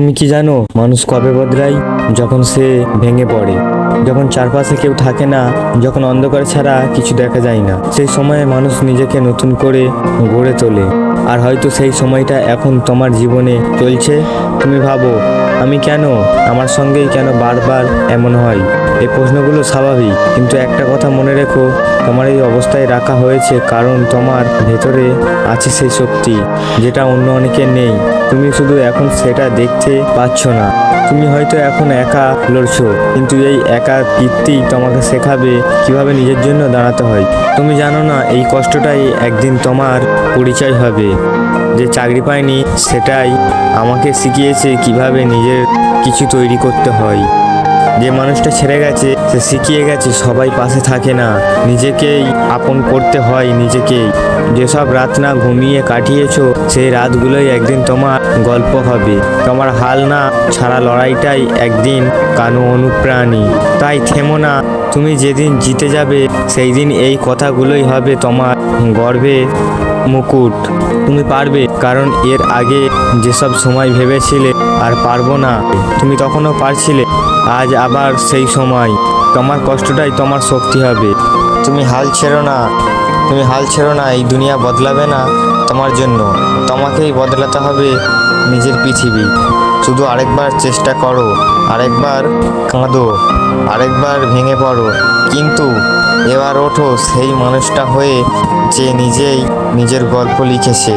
তুমি কি জানো মানুষ কবে বদলায়? যখন সে ভেঙে পড়ে। যখন চারপাশে কেউ থাকে না, যখন অন্ধকার ছাড়া কিছু দেখা যায় না। সেই সময়ে মানুষ নিজেকে নতুন করে গড়ে তোলে। আর হয়তো সেই সময়টা এখন তোমার জীবনে চলছে। তুমি ভাবো, আমি কেন? আমার সঙ্গেই কেন বারবার এমন হয়? এই প্রশ্নগুলো স্বাভাবিক, কিন্তু একটা কথা মনে রেখো, তোমার এই অবস্থায় রাখা হয়েছে কারণ তোমার ভেতরে আছে সেই শক্তি, যেটা অন্য অনেকের নেই। তুমি শুধু এখন সেটা দেখতে পাচ্ছ না। তুমি হয়তো এখন একা লড়ছো, কিন্তু এই একা কীর্তি তোমাকে শেখাবে কীভাবে নিজের জন্য দাঁড়াতে হয়। তুমি জানো না, এই কষ্টটাই একদিন তোমার পরিচয় হবে। যে চাকরি পায়নি, সেটাই আমাকে শিখিয়েছে কীভাবে নিজের কিছু তৈরি করতে হয়। যে মানুষটা ছেড়ে গেছে, সে শিখিয়ে গেছে, সবাই পাশে থাকে না। নিজেকেই আপন করতে হয়, নিজেকেই। যেসব রাত না ঘুমিয়ে কাটিয়েছো, সেই রাতগুলোই একদিন তোমার গল্প হবে। তোমার হাল না ছাড়া লড়াইটাই একদিন কানো অনুপ্রাণী। তাই থেমো না, তুমি যেদিন জিতে যাবে সেই দিন এই কথাগুলোই হবে তোমার গর্বে মুকুট। তুমি পারবে, কারণ এর আগে যেসব সময় ভেবেছিলে আর পারব না, তুমি তখনও পারছিলে। আজ আবার সেই সময়। তোমার কষ্টটাই তোমার শক্তি হবে। তুমি হাল ছেড়ো না। তুমি হাল ছেড়ো না, এই দুনিয়া বদলাবে না তোমার জন্য। তোমাকেই বদলাতে হবে নিজের পৃথিবী। শুধু আরেকবার চেষ্টা করো। আরেকবার কাঁদো। আরেকবার ভেঙে পড়ো। কিন্তু এবার ওঠো সেই মানুষটা হয়ে যে নিজেই নিজের গল্প লিখেছে।